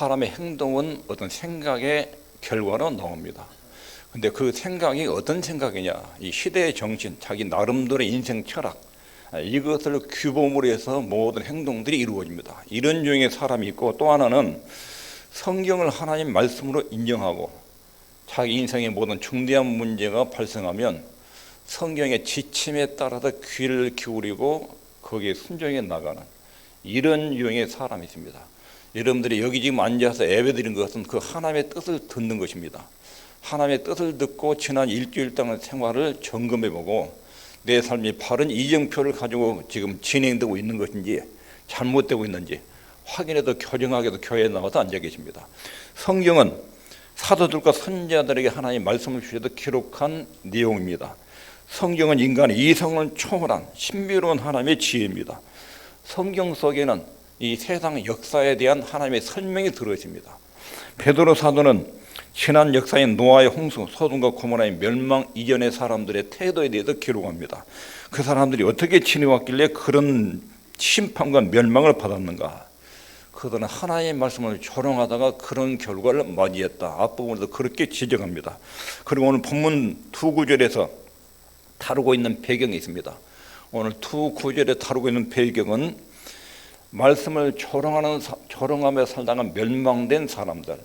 사람의 행동은 어떤 생각의 결과로 나옵니다. 근데 그 생각이 어떤 생각이냐? 이 시대의 정신, 자기 나름대로의 인생 철학, 아, 이것을 규범으로 해서 모든 행동들이 이루어집니다. 이런 유형의 사람이 있고 또 하나는 성경을 하나님 말씀으로 인정하고 자기 인생의 모든 중대한 문제가 발생하면 성경의 지침에 따라서 귀를 기울이고 거기에 순종해 나가는 이런 유형의 사람이 있습니다. 여러분들이 여기 지금 앉아서 예배 드린 것은 그 하나님의 뜻을 듣는 것입니다. 하나님의 뜻을 듣고 지난 일주일 동안 생활을 점검해 보고 내 삶이 바른 이정표를 가지고 지금 진행되고 있는 것인지 잘못되고 있는지 확인해도 교정하게도 교회에 나와서 앉아 계십니다. 성경은 사도들과 선지자들에게 하나님 말씀을 주셔도 기록한 내용입니다. 성경은 인간의 이성을 초월한 신비로운 하나님의 지혜입니다. 성경 속에는 이 세상 역사에 대한 하나님의 설명이 들어 있습니다. 베드로 사도는 지난 역사인 노아의 홍수, 소돔과 고모라의 멸망 이전의 사람들의 태도에 대해서 기록합니다. 그 사람들이 어떻게 지내왔길래 그런 심판과 멸망을 받았는가? 그들은 하나님의 말씀을 조롱하다가 그런 결과를 맞이했다. 앞부분에서 그렇게 지적합니다. 그리고 오늘 본문 두 구절에서 다루고 있는 배경이 있습니다. 오늘 두 구절에 다루고 있는 배경은 말씀을 조롱하는 조롱하며 살다가 멸망된 사람들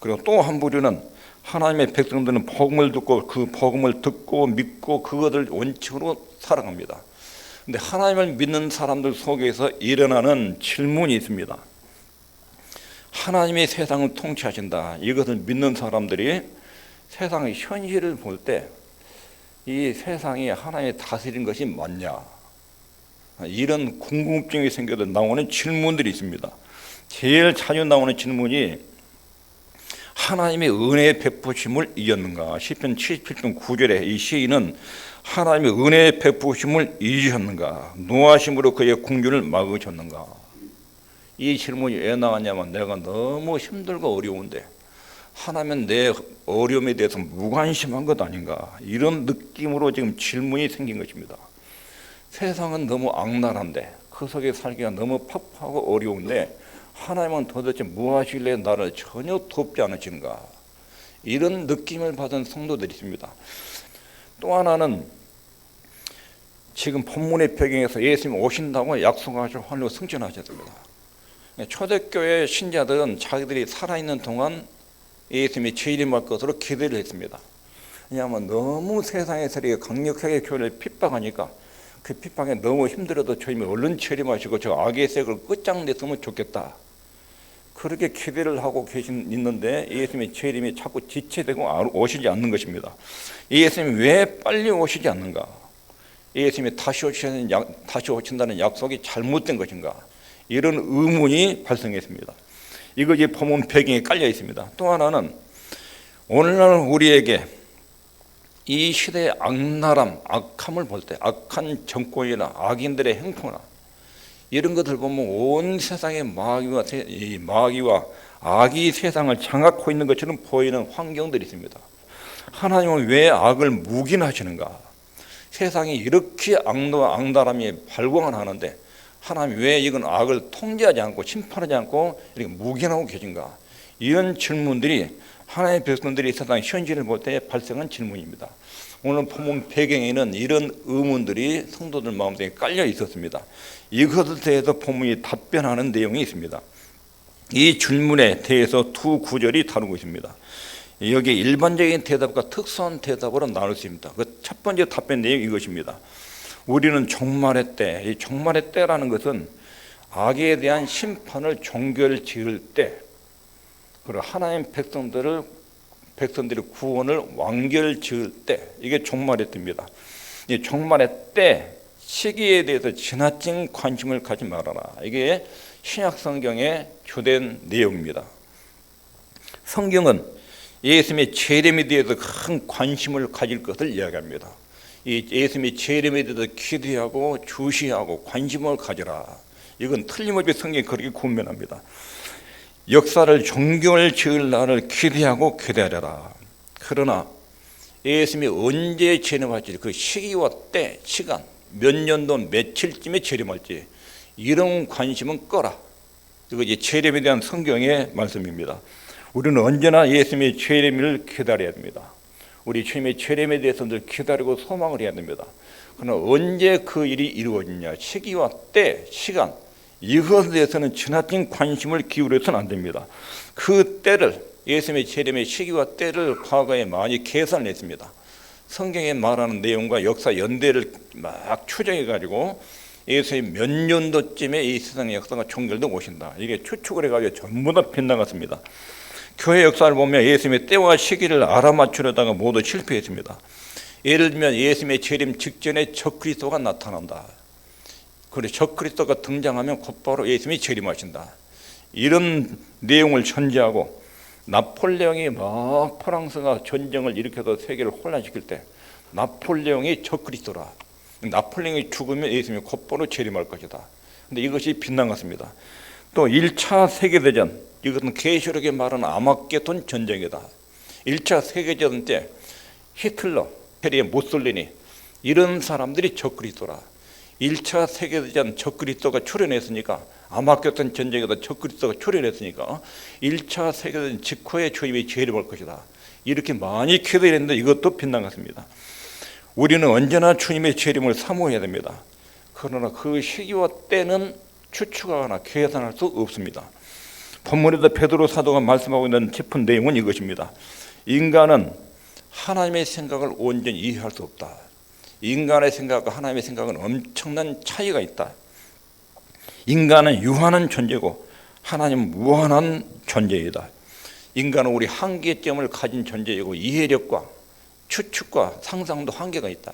그리고 또 한 부류는 하나님의 백성들은 복음을 듣고 그 복음을 듣고 믿고 그것을 원칙으로 살아갑니다. 근데 하나님을 믿는 사람들 속에서 일어나는 질문이 있습니다. 하나님이 세상을 통치하신다. 이것을 믿는 사람들이 세상의 현실을 볼 때 이 세상이 하나님이 다스린 것이 맞냐? 이런 궁금증이 생겨서 나오는 질문들이 있습니다. 제일 자주 나오는 질문이 하나님의 은혜의 베푸심을 이겼는가? 시편 77편 9절에 이 시인은 하나님의 은혜의 베푸심을 잊으셨는가? 노하심으로 그의 궁규를 막으셨는가? 이 질문이 왜 나왔냐면 내가 너무 힘들고 어려운데 하나님은 내 어려움에 대해서 무관심한 것 아닌가? 이런 느낌으로 지금 질문이 생긴 것입니다. 세상은 너무 악랄한데 그 속에 살기가 너무 팍팍하고 어려운데 하나님은 도대체 무엇이길래 나를 전혀 돕지 않으신가? 이런 느낌을 받은 성도들이 있습니다. 또 하나는 지금 본문의 배경에서 예수님 오신다고 약속하시고 하늘로 승천하셨습니다. 초대교회 신자들은 자기들이 살아있는 동안 예수님이 재림할 것으로 기대를 했습니다. 왜냐하면 너무 세상의 세력이 강력하게 교회를 핍박하니까 그 핍박에 너무 힘들어도 주님이 얼른 재림하시고 저 악의 색을 끝장냈으면 좋겠다. 그렇게 기대를 하고 계신 있는데 예수님의 재림이 자꾸 지체되고 오시지 않는 것입니다. 예수님이 왜 빨리 오시지 않는가? 예수님이 다시 오시는 다시 오신다는 약속이 잘못된 것인가? 이런 의문이 발생했습니다. 이것이 본문 배경에 깔려 있습니다. 또 하나는 오늘날 우리에게 이 시대의 악랄함, 악함을 볼 때, 악한 정권이나 악인들의 행포나 이런 것들 보면 온 세상의 마귀와 이 마귀와 악이 세상을 장악하고 있는 것처럼 보이는 환경들이 있습니다. 하나님은 왜 악을 묵인하시는가? 세상이 이렇게 악노 악랄함이 발광을 하는데 하나님 왜 이건 악을 통제하지 않고 심판하지 않고 이렇게 묵인하고 계신가? 이런 질문들이 하나님의 백성들이 세상 현실을 볼 때 발생한 질문입니다. 오늘 본문 배경에는 이런 의문들이 성도들 마음속에 깔려 있었습니다. 이것에 대해서 본문이 답변하는 내용이 있습니다. 이 질문에 대해서 두 구절이 다루고 있습니다. 여기 일반적인 대답과 특수한 대답으로 나눌 수 있습니다. 그 첫 번째 답변 내용이 이것입니다. 우리는 종말의 때, 이 종말의 때라는 것은 악에 대한 심판을 종결 지을 때, 그리고 하나님 백성들을 백성들의 구원을 완결 지을 때, 이게 종말의 때입니다. 이 종말의 때 시기에 대해서 지나친 관심을 가지 말아라. 이게 신약 성경의 주된 내용입니다. 성경은 예수님의 재림에 대해서 큰 관심을 가질 것을 이야기합니다. 이 예수님의 재림에 대해서 기대하고 주시하고 관심을 가져라. 이건 틀림없이 성경이 그렇게 권면합니다. 역사를 종결 지을 날을 기대하고 기다려라. 그러나 예수님이 언제 재림할지 그 시기와 때, 시간, 몇 년도 며칠쯤에 재림할지 이런 관심은 꺼라. 이거 이제 재림에 대한 성경의 말씀입니다. 우리는 언제나 예수님의 재림을 기다려야 됩니다. 우리 주님의 재림에 대해서 늘 기다리고 소망을 해야 됩니다. 그러나 언제 그 일이 이루어지냐 시기와 때, 시간 이것에 대해서는 지나친 관심을 기울여서는 안 됩니다. 그 때를 예수님의 재림의 시기와 때를 과거에 많이 계산을 했습니다. 성경에 말하는 내용과 역사 연대를 막 추정해 가지고 예수님 몇 년도쯤에 이 세상의 역사가 종결돼 오신다. 이게 추측을 해가지고 전부 다 빗나갔습니다. 교회 역사를 보면 예수님의 때와 시기를 알아맞추려다가 모두 실패했습니다. 예를 들면 예수님의 재림 직전에 적그리스도가 나타난다. 그래 적그리스도가 등장하면 곧바로 예수님이 재림하신다. 이런 내용을 전제하고 나폴레옹이 막 프랑스가 전쟁을 일으켜서 세계를 혼란시킬 때 나폴레옹이 적그리스도라. 나폴레옹이 죽으면 예수님이 곧바로 재림할 것이다. 근데 이것이 빗나갔습니다. 또 1차 세계대전 이것은 계시록에 말하는 아마겟돈 전쟁이다. 1차 세계대전 때 히틀러, 페리의 모솔리니 이런 사람들이 적그리스도라. 1차 세계대전 적그리스도가 출현했으니까 아마겟돈 전쟁에도 적그리스도가 출현했으니까 1차 세계대전 직후에 주님이 재림할 것이다. 이렇게 많이 기도했는데 이것도 빗나갔습니다. 우리는 언제나 주님의 재림을 사모해야 됩니다. 그러나 그 시기와 때는 추측하거나 계산할 수 없습니다. 본문에도 베드로 사도가 말씀하고 있는 깊은 내용은 이것입니다. 인간은 하나님의 생각을 온전히 이해할 수 없다. 인간의 생각과 하나님의 생각은 엄청난 차이가 있다. 인간은 유한한 존재고 하나님은 무한한 존재이다. 인간은 우리 한계점을 가진 존재이고 이해력과 추측과 상상도 한계가 있다.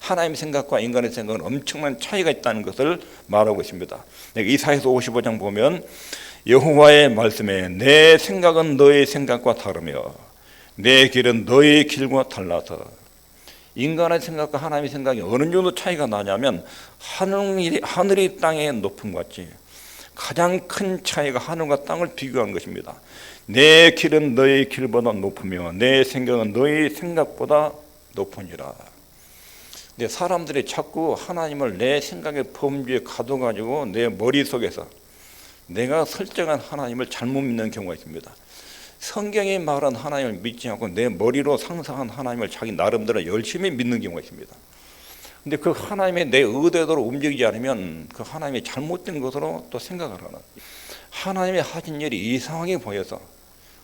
하나님의 생각과 인간의 생각은 엄청난 차이가 있다는 것을 말하고 있습니다. 이사에서 55장 보면 여호와의 말씀에 내 생각은 너의 생각과 다르며 내 길은 너의 길과 달라서 인간의 생각과 하나님의 생각이 어느 정도 차이가 나냐면 하늘이, 하늘이 땅의 높음 같이 가장 큰 차이가 하늘과 땅을 비교한 것입니다. 내 길은 너의 길보다 높으며 내 생각은 너의 생각보다 높으니라. 근데 사람들이 자꾸 하나님을 내 생각의 범주에 가둬가지고 내 머릿속에서 내가 설정한 하나님을 잘못 믿는 경우가 있습니다. 성경이 말한 하나님을 믿지 않고 내 머리로 상상한 하나님을 자기 나름대로 열심히 믿는 경우가 있습니다. 근데 그 하나님의 내 의대대로 움직이지 않으면 그 하나님이 잘못된 것으로 또 생각을 하는 하나님이 하신 일이 이상하게 보여서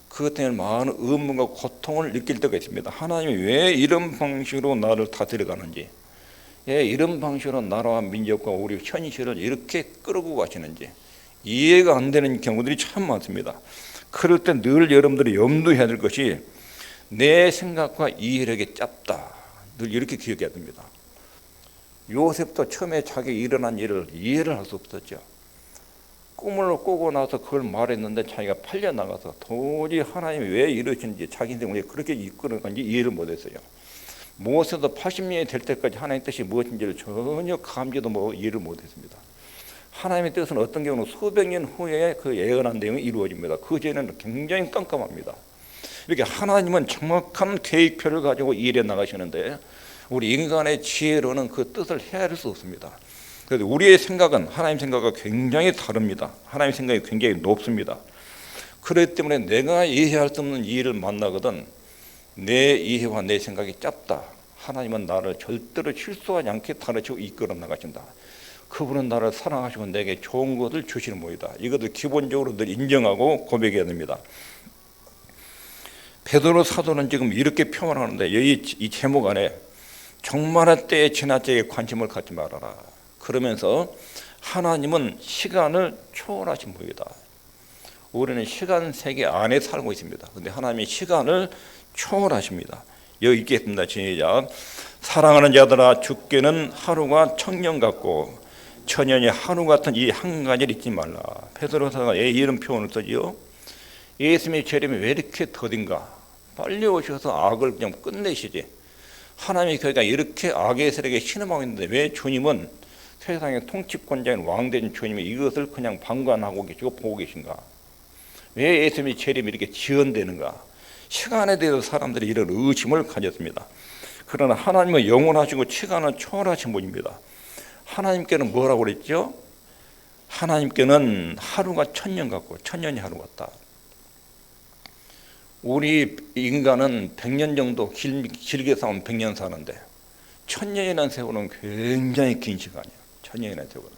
그것 때문에 많은 의문과 고통을 느낄 때가 있습니다. 하나님이 왜 이런 방식으로 나를 다스려가는지 예, 이런 방식으로 나라와 민족과 우리 현실을 이렇게 끌고 가시는지 이해가 안 되는 경우들이 참 많습니다. 그럴 때 늘 여러분들이 염두해야 될 것이 내 생각과 이해력이 짧다. 늘 이렇게 기억해야 됩니다. 요셉도 처음에 자기 일어난 일을 이해를 할 수 없었죠. 꿈을 꾸고 나서 그걸 말했는데 자기가 팔려 나가서 도저히 하나님이 왜 이러시는지 자기 인생을 왜 그렇게 이끄는 건지 이해를 못했어요. 모세도 80년이 될 때까지 하나님 뜻이 무엇인지를 전혀 감지도 뭐 이해를 못했습니다. 하나님의 뜻은 어떤 경우는 수백 년 후에 그 예언한 내용이 이루어집니다. 그 전에는 굉장히 깜깜합니다. 이렇게 하나님은 정확한 계획표를 가지고 일해 나가시는데 우리 인간의 지혜로는 그 뜻을 헤아릴 수 없습니다. 그래서 우리의 생각은 하나님 생각과 굉장히 다릅니다. 하나님 생각이 굉장히 높습니다. 그렇기 때문에 내가 이해할 수 없는 이해를 만나거든 내 이해와 내 생각이 짧다. 하나님은 나를 절대로 실수하지 않게 가르치고 이끌어 나가신다. 그분은 나를 사랑하시고 내게 좋은 것을 주시는 모이다. 이것을 기본적으로 늘 인정하고 고백해야 됩니다. 베드로 사도는 지금 이렇게 표현하는데 이, 이 제목 안에 종말의 때에 지나치게 관심을 갖지 말아라. 그러면서 하나님은 시간을 초월하신 분이다. 우리는 시간 세계 안에 살고 있습니다. 근데 하나님이 시간을 초월하십니다. 여기 있겠습니다. 시작. 사랑하는 자들아 죽게는 하루가 청년 같고 천년이 하루 같은 이 한 가지를 잊지 말라. 베드로사가 이런 표현을 쓰지요. 예수님의 재림이 왜 이렇게 더딘가? 빨리 오셔서 악을 그냥 끝내시지. 하나님이 그러니까 이렇게 악의 세력에 신음하고 있는데 왜 주님은 세상의 통치권자인 왕된 주님이 이것을 그냥 방관하고 계시고 보고 계신가? 왜 예수님의 재림이 이렇게 지연되는가? 시간에 대해서 사람들이 이런 의심을 가졌습니다. 그러나 하나님은 영원하시고 시간을 초월하신 분입니다. 하나님께는 뭐라고 그랬죠? 하나님께는 하루가 천년 같고 천년이 하루 같다. 우리 인간은 100년 정도 길, 길게 사면 100년 사는데 천년이라는 세월은 굉장히 긴 시간이에요. 천년이라는 세월은.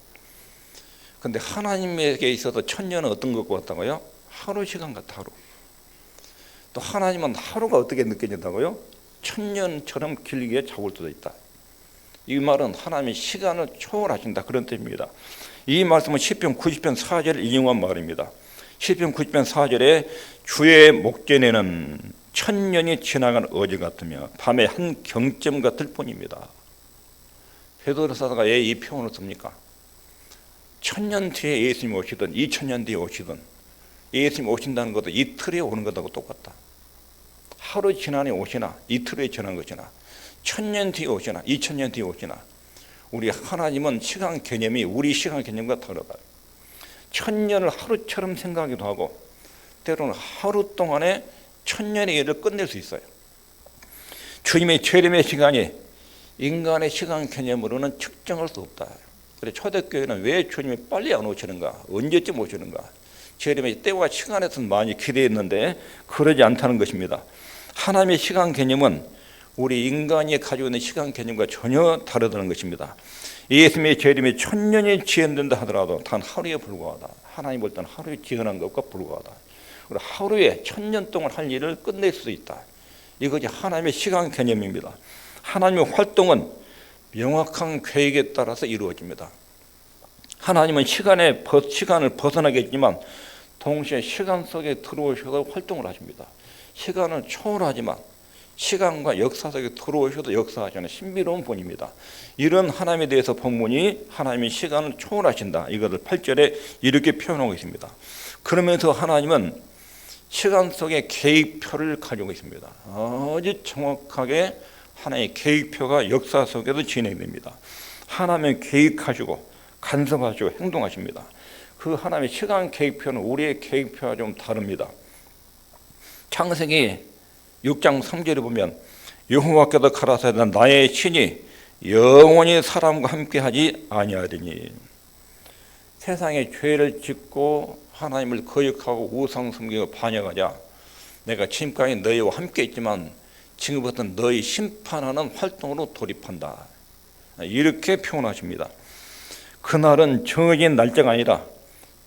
근데 하나님에게 있어서 천년은 어떤 것 같다고요? 하루 시간 같아 하루. 또 하나님은 하루가 어떻게 느껴진다고요? 천년처럼 길게 잡을 수도 있다. 이 말은 하나님의 시간을 초월하신다 그런 뜻입니다. 이 말씀은 시편 90편 4절을 인용한 말입니다. 시편 90편 4절에 주의 목전에는 천년이 지나간 어제 같으며 밤의 한 경점 같을 뿐입니다. 베드로 사도가 왜 이 표현을 씁니까? 천년 뒤에 예수님 오시든 이천 년 뒤에 오시든 예수님 오신다는 것도 이틀에 오는 것하고 똑같다. 하루 지난해 오시나 이틀에 지난 것이나 천년 뒤에 오시나 이천 년 뒤에 오시나 우리 하나님은 시간 개념이 우리 시간 개념과 다르다. 천년을 하루처럼 생각하기도 하고 때로는 하루 동안에 천년의 일을 끝낼 수 있어요. 주님의 재림의 시간이 인간의 시간 개념으로는 측정할 수 없다. 그래 초대교회는 왜 주님이 빨리 안 오시는가? 언제쯤 오시는가? 재림의 때와 시간에서는 많이 기대했는데 그러지 않다는 것입니다. 하나님의 시간 개념은 우리 인간이 가지고 있는 시간 개념과 전혀 다르다는 것입니다. 예수님의 재림이 천년이 지연된다 하더라도 단 하루에 불과하다. 하나님 볼 때는 하루에 지연한 것과 불과하다. 그리고 하루에 천년 동안 할 일을 끝낼 수 있다. 이것이 하나님의 시간 개념입니다. 하나님의 활동은 명확한 계획에 따라서 이루어집니다. 하나님은 시간에 시간을 벗어나겠지만 동시에 시간 속에 들어오셔서 활동을 하십니다. 시간을 초월하지만 시간과 역사 속에 들어오셔도 역사하시는 신비로운 분입니다. 이런 하나님에 대해서 본문이 하나님의 시간을 초월하신다. 이것을 8절에 이렇게 표현하고 있습니다. 그러면서 하나님은 시간 속에 계획표를 가지고 있습니다. 아주 정확하게 하나의 계획표가 역사 속에도 진행됩니다. 하나님의 계획하시고 간섭하시고 행동하십니다. 그 하나님의 시간 계획표는 우리의 계획표와 좀 다릅니다. 창세기 6장 3절에 보면 여호와께서 가라사대 나의 신이 영원히 사람과 함께하지 아니하리니. 세상에 죄를 짓고 하나님을 거역하고 우상 섬기고 반역하자. 내가 지금까지 너희와 함께 있지만 지금부터 너희 심판하는 활동으로 돌입한다. 이렇게 표현하십니다. 그날은 정해진 날짜가 아니라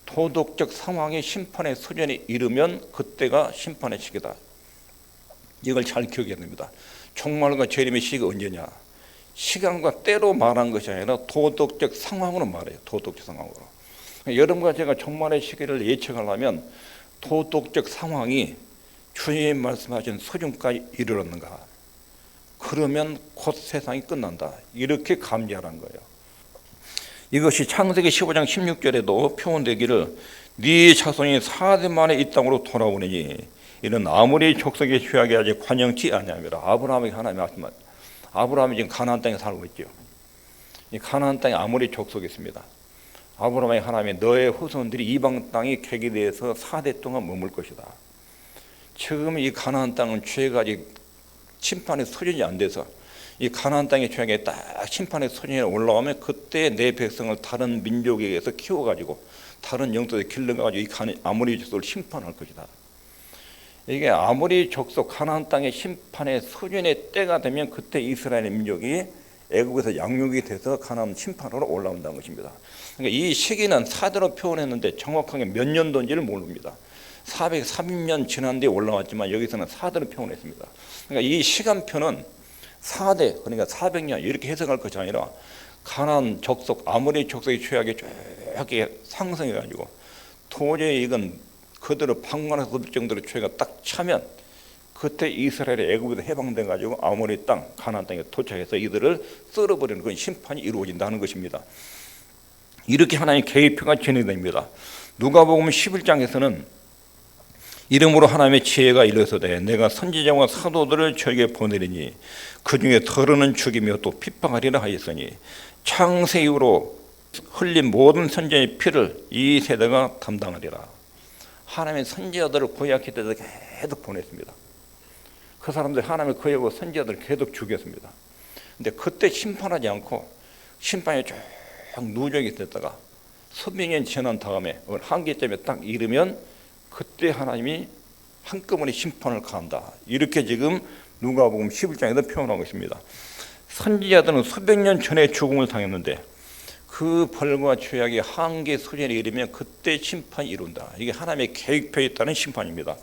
도덕적 상황의 심판의 수준에 이르면 그때가 심판의 시기다 이걸 잘 기억해야 됩니다. 종말과 재림의 시기가 언제냐? 시간과 때로 말한 것이 아니라 도덕적 상황으로 말해요. 도덕적 상황으로. 여러분과 제가 종말의 시기를 예측하려면 도덕적 상황이 주님 말씀하신 수준까지 이르렀는가? 그러면 곧 세상이 끝난다. 이렇게 감지하는 거예요. 이것이 창세기 15장 16절에도 표현되기를 네 자손이 사대 만에 이 땅으로 돌아오느니 이는 아무리 족속에 취하게 하지 관영치 아니하며 아브라함에게 하나님 말씀하 아브라함이 지금 가나안 땅에 살고 있죠. 이 가나안 땅에 아무리 족속이 있습니다. 아브라함에게 하나님이 너의 후손들이 이방 땅이 개기되어서 4대 동안 머물 것이다. 지금 이 가나안 땅은 죄가 아직 심판의 소진이 안 돼서 이 가나안 땅의 죄악에 딱 심판의 소진이 올라오면 그때 내 백성을 다른 민족에 의해서 키워가지고 다른 영토에 길러가지고 이 아무리 족속을 심판할 것이다. 이게 아무리 족속 가나안 땅의 심판의 수준의 때가 되면 그때 이스라엘 민족이 애국에서 양육이 돼서 가나안 심판으로 올라온다는 것입니다. 그러니까 이 시기는 사대로 표현했는데 정확하게 몇 년도인지를 모릅니다. 430년 지난 뒤에 올라왔지만 여기서는 사대로 표현했습니다. 그러니까 이 시간표는 4대 그러니까 400년 이렇게 해석할 것이 아니라 가난 족속 아무리 족속의 죄악이 쭉 상승해 가지고 도저히 이건 그대로 수 없을 정도로 죄가 딱 차면 그때 이스라엘의 애굽에서 해방돼 가지고 아모리 땅 가나안 땅에 도착해서 이들을 썰어버리는 그런 심판이 이루어진다는 것입니다. 이렇게 하나님 계획표가 진행됩니다. 누가복음 11장에서는 이름으로 하나님의 지혜가 일러서되 내가 선지자와 사도들을 저에게 보내리니 그 중에 더러는 죽이며 또 핍박하리라 하였으니 창세 이후로 흘린 모든 선지자의 피를 이 세대가 담당하리라. 하나님의 선지자들을 때 계속 보냈습니다. 그 사람들 하나님의 구약하고 선지자들을 계속 죽였습니다. 근데 그때 심판하지 않고 심판이 쭉 누적이 됐다가 수백 년 지난 다음에 한계점에 딱 이르면 그때 하나님이 한꺼번에 심판을 가한다. 이렇게 지금 누가복음 11장에도 표현하고 있습니다. 선지자들은 수백 년 전에 죽음을 당했는데 그 벌과 죄악이 한계 수준에 이르면 그때 심판이 이룬다. 이게 하나님의 계획표에 있다는 심판입니다.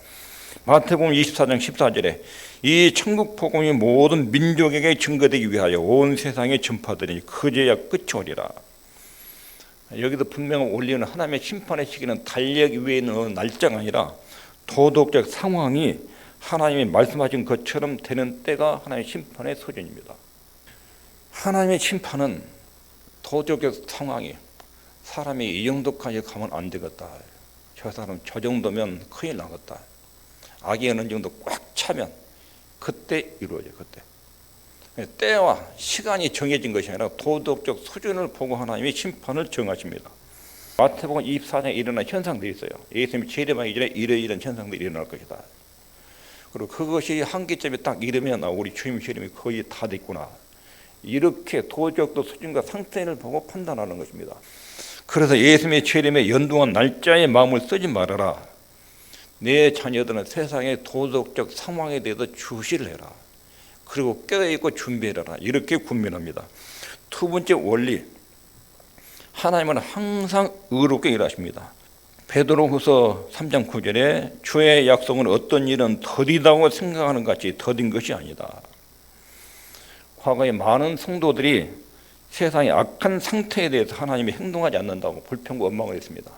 마태복음 24장 14절에 이 천국 복음이 모든 민족에게 증거되기 위하여 온 세상에 전파되니 그제야 끝이 오리라. 여기도 분명 올리는 하나님의 심판의 시기는 달력 위에 있는 날짜가 아니라 도덕적 상황이 하나님이 말씀하신 것처럼 되는 때가 하나님의 심판의 소전입니다. 하나님의 심판은 도덕적 상황이 사람이 이 정도까지 가면 안 되겠다. 저 사람 저 정도면 큰일 나겠다. 악이 어느 정도 꽉 차면 그때 이루어져 그때. 때와 시간이 정해진 것이 아니라 도덕적 수준을 보고 하나님이 심판을 정하십니다. 마태복음 24장에 일어난 현상들이 있어요. 예수님이 재림하기 전에 이러이런 현상들이 일어날 것이다. 그리고 그것이 한계점에 딱 이르면 아, 우리 주님 재림이 거의 다 됐구나. 이렇게 도덕적 수준과 상태를 보고 판단하는 것입니다. 그래서 예수님의 재림에 연동한 날짜에 마음을 쓰지 말아라. 내 자녀들은 세상의 도덕적 상황에 대해서 주시를 해라. 그리고 깨어있고 준비해라. 이렇게 군면합니다. 두 번째 원리. 하나님은 항상 의롭게 일하십니다. 베드로후서 3장 9절에 주의 약속은 어떤 일은 더디다고 생각하는 같이 더딘 것이 아니다. 과거에 많은 성도들이 세상의 악한 상태에 대해서 하나님이 행동하지 않는다고 불평과 원망을 했습니다.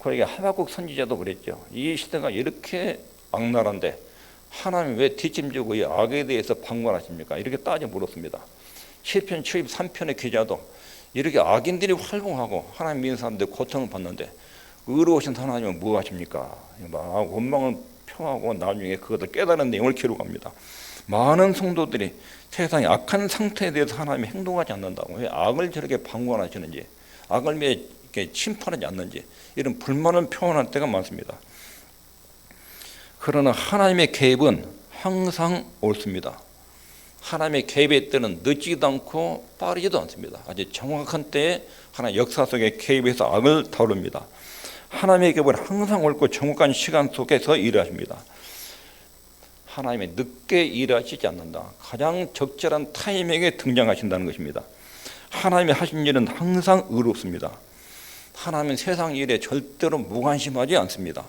그러니까 하박국 선지자도 그랬죠. 이 시대가 이렇게 악랄한데 하나님 왜 뒷짐지고 이 악에 대해서 방관하십니까? 이렇게 따져 물었습니다. 시편 73편의 기자도 이렇게 악인들이 활동하고 하나님 믿는 사람들 고통을 받는데 의로우신 하나님은 뭐 하십니까? 막 원망을 표하고 나중에 그것을 깨달은 내용을 기록합니다. 많은 성도들이 세상의 악한 상태에 대해서 하나님이 행동하지 않는다고 왜 악을 저렇게 방관하시는지 악을 왜 이렇게 심판하지 않는지 이런 불만을 표현할 때가 많습니다. 그러나 하나님의 개입은 항상 옳습니다. 하나님의 개입의 때는 늦지도 않고 빠르지도 않습니다. 아주 정확한 때에 하나님 역사 속에 개입해서 악을 다룹니다. 하나님의 개입은 항상 옳고 정확한 시간 속에서 일하십니다. 하나님의 늦게 일하시지 않는다. 가장 적절한 타이밍에 등장하신다는 것입니다. 하나님이 하신 일은 항상 의롭습니다. 하나님은 세상 일에 절대로 무관심하지 않습니다.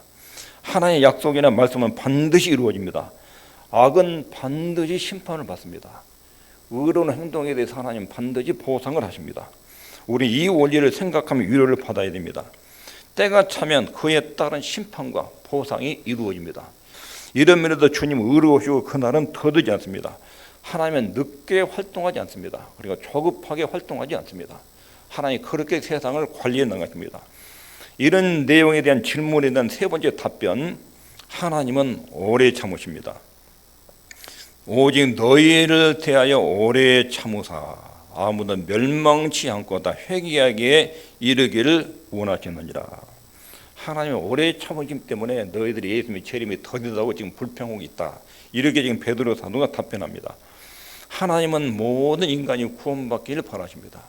하나님의 약속이나 말씀은 반드시 이루어집니다. 악은 반드시 심판을 받습니다. 의로운 행동에 대해서 하나님 반드시 보상을 하십니다. 우리 이 원리를 생각하며 위로를 받아야 됩니다. 때가 차면 그에 따른 심판과 보상이 이루어집니다. 이런 면에도 주님 의로우시고 그날은 더디지 않습니다. 하나님은 늦게 활동하지 않습니다. 그리고 조급하게 활동하지 않습니다. 하나님 그렇게 세상을 관리해 나가십니다. 이런 내용에 대한 질문에 대한 세 번째 답변 하나님은 오래 참으십니다. 오직 너희를 대하여 오래 참으사 아무도 멸망치 않고 다 회개하기에 이르기를 원하시느니라. 하나님은 오래 참으심 때문에 너희들이 예수님의 재림이 더디다고 지금 불평하고 있다. 이렇게 지금 베드로 사도가 답변합니다. 하나님은 모든 인간이 구원받기를 바라십니다.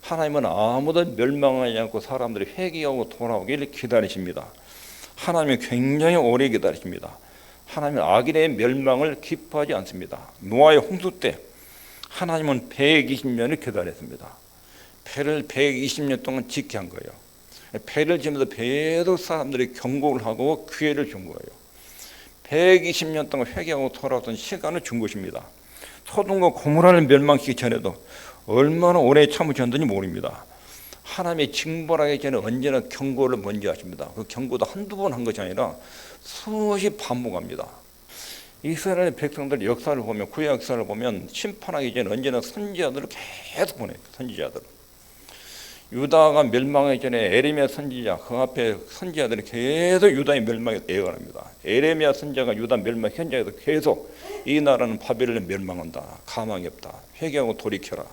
하나님은 아무도 멸망하지 않고 사람들이 회개하고 돌아오기를 기다리십니다. 하나님은 굉장히 오래 기다리십니다. 하나님은 악인의 멸망을 기뻐하지 않습니다. 노아의 홍수 때 하나님은 120년을 기다렸습니다. 배를 120년 동안 짓게 한 거예요. 배를 지면서 계속 사람들이 경고를 하고 기회를 준 거예요. 120년 동안 회개하고 돌아왔던 시간을 준 것입니다. 소돔과 고모라를 멸망시키기 전에도 얼마나 오래 참으셨는지 모릅니다. 하나님의 징벌하기 전에 언제나 경고를 먼저 하십니다. 그 경고도 한두 번 한 것이 아니라 수없이 반복합니다. 이스라엘 백성들 역사를 보면 구약 역사를 보면 심판하기 전에 언제나 선지자들을 계속 보내요. 선지자들. 유다가 멸망하기 전에 에레미야 선지자 그 앞에 선지자들이 계속 유다의 멸망에 예언합니다. 에레미야 선지자가 유다 멸망 현장에서 계속 이 나라는 바벨론 멸망한다. 가망이 없다. 회개하고 돌이켜라.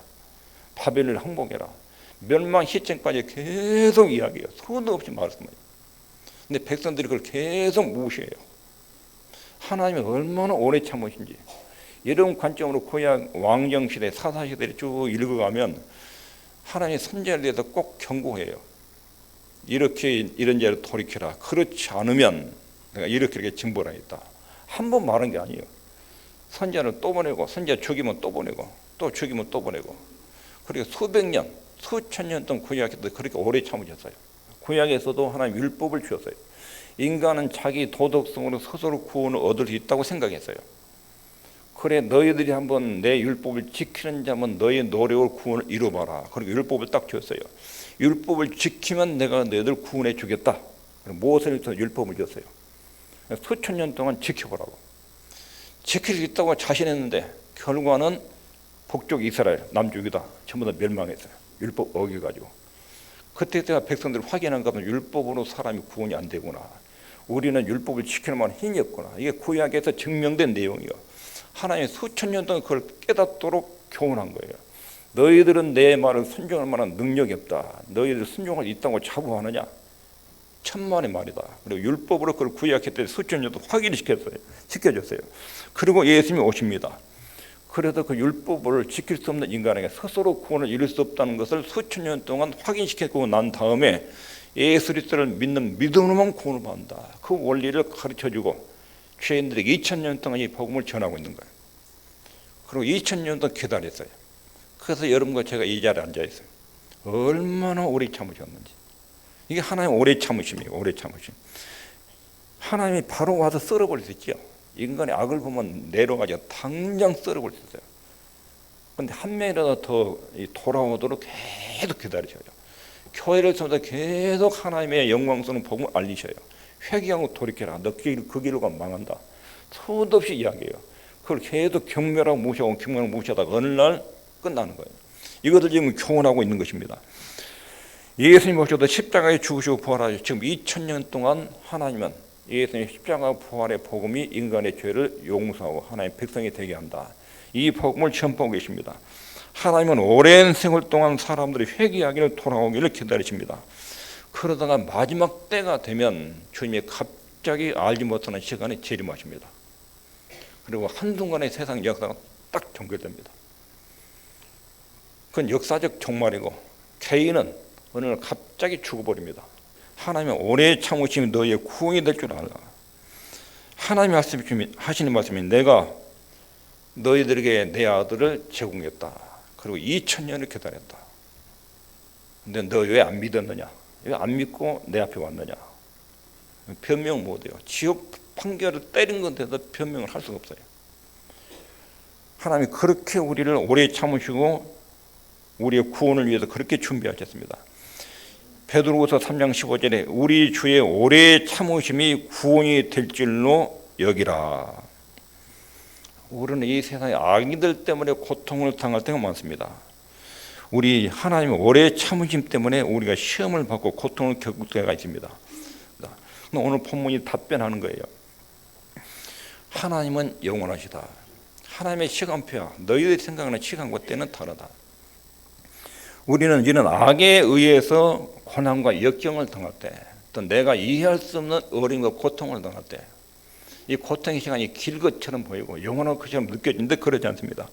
바벨을 항복해라. 멸망 시점까지 계속 이야기해요. 수도 없이 말씀해요. 근데 백성들이 그걸 계속 무시해요. 하나님이 얼마나 오래 참으신지 이런 관점으로 구약 왕정시대, 사사시대를 쭉 읽어가면 하나님의 선제에 대해서 꼭 경고해요. 이렇게 이런 죄를 돌이켜라. 그렇지 않으면 내가 이렇게 이렇게 징벌하겠다. 한 번 말한 게 아니에요. 선자를 또 보내고 선자 죽이면 또 보내고 또 죽이면 또 보내고 그리고 수백 년, 수천 년 동안 구약에도 그렇게 오래 참으셨어요. 구약에서도 하나님 율법을 주었어요. 인간은 자기 도덕성으로 스스로 구원을 얻을 수 있다고 생각했어요. 그래 너희들이 한번 내 율법을 지키는 자면 너희 노력을 구원을 이루어봐라. 그리고 율법을 딱 주었어요. 율법을 지키면 내가 너희들 구원해 주겠다. 모세에서 율법을 줬어요. 수천 년 동안 지켜보라고. 지킬 수 있다고 자신했는데 결과는 북쪽 이스라엘, 남쪽 유다 전부 다 멸망했어요. 율법 어겨가지고. 그때 제가 백성들을 확인한 것은 율법으로 사람이 구원이 안 되구나. 우리는 율법을 지키는 만한 힘이 없구나. 이게 구약에서 증명된 내용이요. 하나님 수천 년 동안 그걸 깨닫도록 교훈한 거예요. 너희들은 내 말을 순종할 만한 능력이 없다. 너희들 순종할 수 있다고 자부하느냐? 천만의 말이다. 그리고 율법으로 그걸 구약했더니 수천 년도 확인시켰어요. 시켜줬어요. 그리고 예수님이 오십니다. 그래도 그 율법을 지킬 수 없는 인간에게 스스로 구원을 이룰 수 없다는 것을 수천 년 동안 확인시키고 난 다음에 예수 그리스도를 믿는 믿음으로만 구원을 받는다. 그 원리를 가르쳐주고 죄인들에게 2천 년 동안 이 복음을 전하고 있는 거예요. 그리고 2천 년 동안 기다렸어요. 그래서 여러분과 제가 이 자리에 앉아 있어요. 얼마나 오래 참으셨는지. 이게 하나님 오래 참으심이에요. 오래 참으심. 하나님이 바로 와서 썰어버릴 수 있죠. 인간의 악을 보면 내려가지고 당장 썰어버릴 수 있어요. 근데 한 명이라도 더 돌아오도록 계속 기다리셔요. 교회를 통해서 계속 하나님의 영광스러운 복음을 알리셔요. 회개하고 돌이켜라. 너그 길로 가면 망한다. 수도 없이 이야기해요. 그걸 계속 경멸하고 무시하고 경멸하고 무시하다가 어느 날 끝나는 거예요. 이것을 지금 교훈하고 있는 것입니다. 예수님 오셔도 십자가에 죽으시고 부활하시고 지금 2000년 동안 하나님은 예수님 십자가 부활의 복음이 인간의 죄를 용서하고 하나님의 백성이 되게 한다. 이 복음을 전파하고 계십니다. 하나님은 오랜 생을 동안 사람들이 회개하기를 돌아오기를 기다리십니다. 그러다가 마지막 때가 되면 주님이 갑자기 알지 못하는 시간에 재림하십니다. 그리고 한순간에 세상 역사가 딱 종결됩니다. 그건 역사적 종말이고 개인은 어느 날 갑자기 죽어버립니다. 하나님의 오래 참으심이 너희의 구원이 될 줄 알라. 하나님이 하시는 말씀이 내가 너희들에게 내 아들을 제공했다. 그리고 2천 년을 기다렸다. 근데 너 왜 안 믿었느냐? 왜 안 믿고 내 앞에 왔느냐? 변명 못 해요. 지옥 판결을 때린 건데도 변명을 할 수가 없어요. 하나님이 그렇게 우리를 오래 참으시고 우리의 구원을 위해서 그렇게 준비하셨습니다. 베드로후서 3장 15절에 우리 주의 오래 참으심이 구원이 될 줄로 여기라. 우리는 이 세상의 악인들 때문에 고통을 당할 때가 많습니다. 우리 하나님의 오래 참으심 때문에 우리가 시험을 받고 고통을 겪을 때가 있습니다. 오늘 본문이 답변하는 거예요. 하나님은 영원하시다. 하나님의 시간표야. 너희들이 생각하는 시간과 때는 다르다. 우리는 이런 악에 의해서 고난과 역경을 당할 때, 또 내가 이해할 수 없는 어려움과 고통을 당할 때, 이 고통의 시간이 길 것처럼 보이고 영원한 것처럼 느껴지는데 그러지 않습니다.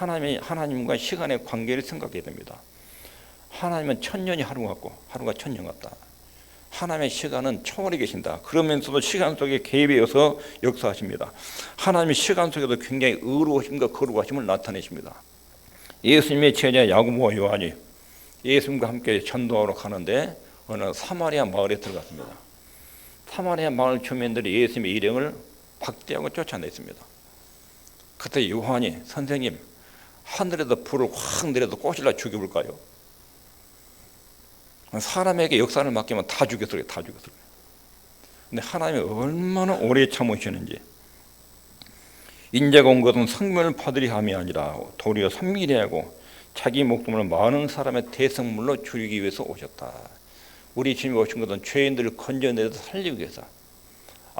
하나님이 하나님과 시간의 관계를 생각해야 됩니다. 하나님은 천년이 하루 같고 하루가 천년 같다. 하나님의 시간은 초월에 계신다. 그러면서도 시간 속에 개입해서 역사하십니다. 하나님의 시간 속에도 굉장히 의로우심과 거룩하심을 나타내십니다. 예수님의 제자 야고보와 요한이 예수님과 함께 전도하러 가는데 어느 사마리아 마을에 들어갔습니다. 사마리아 마을 주민들이 예수님의 일행을 박대하고 쫓아냈습니다. 그때 요한이 선생님 하늘에서 불을 확 내려도 꼬실라 죽여볼까요? 사람에게 역사를 맡기면 다 죽였어요. 다 죽였어요. 근데 하나님이 얼마나 오래 참으시는지 인자가 온 것은 성면을 파들이 함이 아니라 도리어 선미래하고 자기 목숨을 많은 사람의 대성물로 줄이기 위해서 오셨다. 우리 주님이 오신 것은 죄인들을 건져내서 살리기 위해서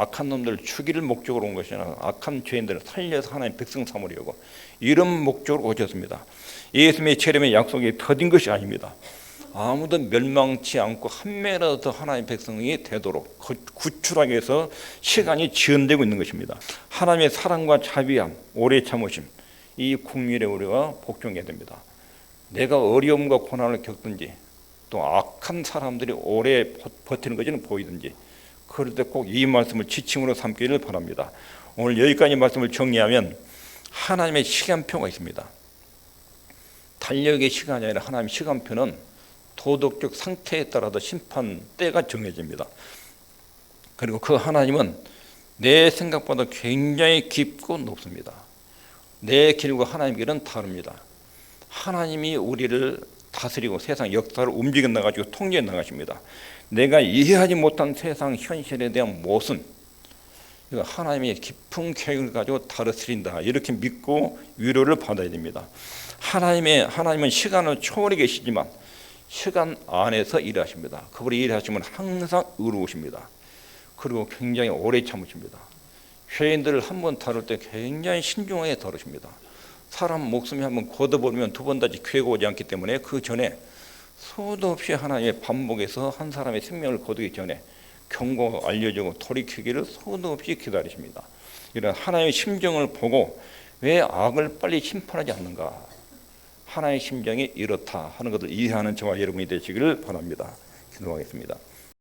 악한 놈들을 죽이를 목적으로 온 것이 아니라 악한 죄인들을 살려서 하나님 백성 삼으려고 이런 목적으로 오셨습니다. 예수님의 체험의 약속이 더딘 것이 아닙니다. 아무도 멸망치 않고 한 명이라도 더 하나님의 백성이 되도록 구출하기 위해서 시간이 지연되고 있는 것입니다. 하나님의 사랑과 자비함, 오래 참으심 이 국민의 우리가 복종해야 됩니다. 내가 어려움과 고난을 겪든지 또 악한 사람들이 오래 버- 버티는 것은 보이든지 때꼭이 말씀을 지침으로 삼기를 바랍니다. 오늘 여기까지 말씀을 정리하면 하나님의 시간표가 있습니다. 달력의 시간이 아니라 하나님의 시간표는 도덕적 상태에 따라서 심판 때가 정해집니다. 그리고 그 하나님은 내 생각보다 굉장히 깊고 높습니다. 내 길과 하나님 길은 다릅니다. 하나님이 우리를 다스리고 세상 역사를 움직여 나가지고 통제해 나가십니다. 내가 이해하지 못한 세상 현실에 대한 모순, 하나님의 깊은 계획을 가지고 다스린다. 이렇게 믿고 위로를 받아야 됩니다. 하나님의 하나님은 시간을 초월해 계시지만 시간 안에서 일하십니다. 그분이 일하시면 항상 의로우십니다. 그리고 굉장히 오래 참으십니다. 죄인들을 한 번 다룰 때 굉장히 신중하게 다루십니다. 사람 목숨이 한번 걷어버리면 두 번 다시 기회가 오지 않기 때문에 그 전에 수도 없이 하나님의 반복해서 한 사람의 생명을 거두기 전에 경고가 알려지고 돌이키기를 수도 없이 기다리십니다. 이런 하나님의 심정을 보고 왜 악을 빨리 심판하지 않는가? 하나님의 심정이 이렇다 하는 것을 이해하는 저와 여러분이 되시기를 바랍니다. 기도하겠습니다.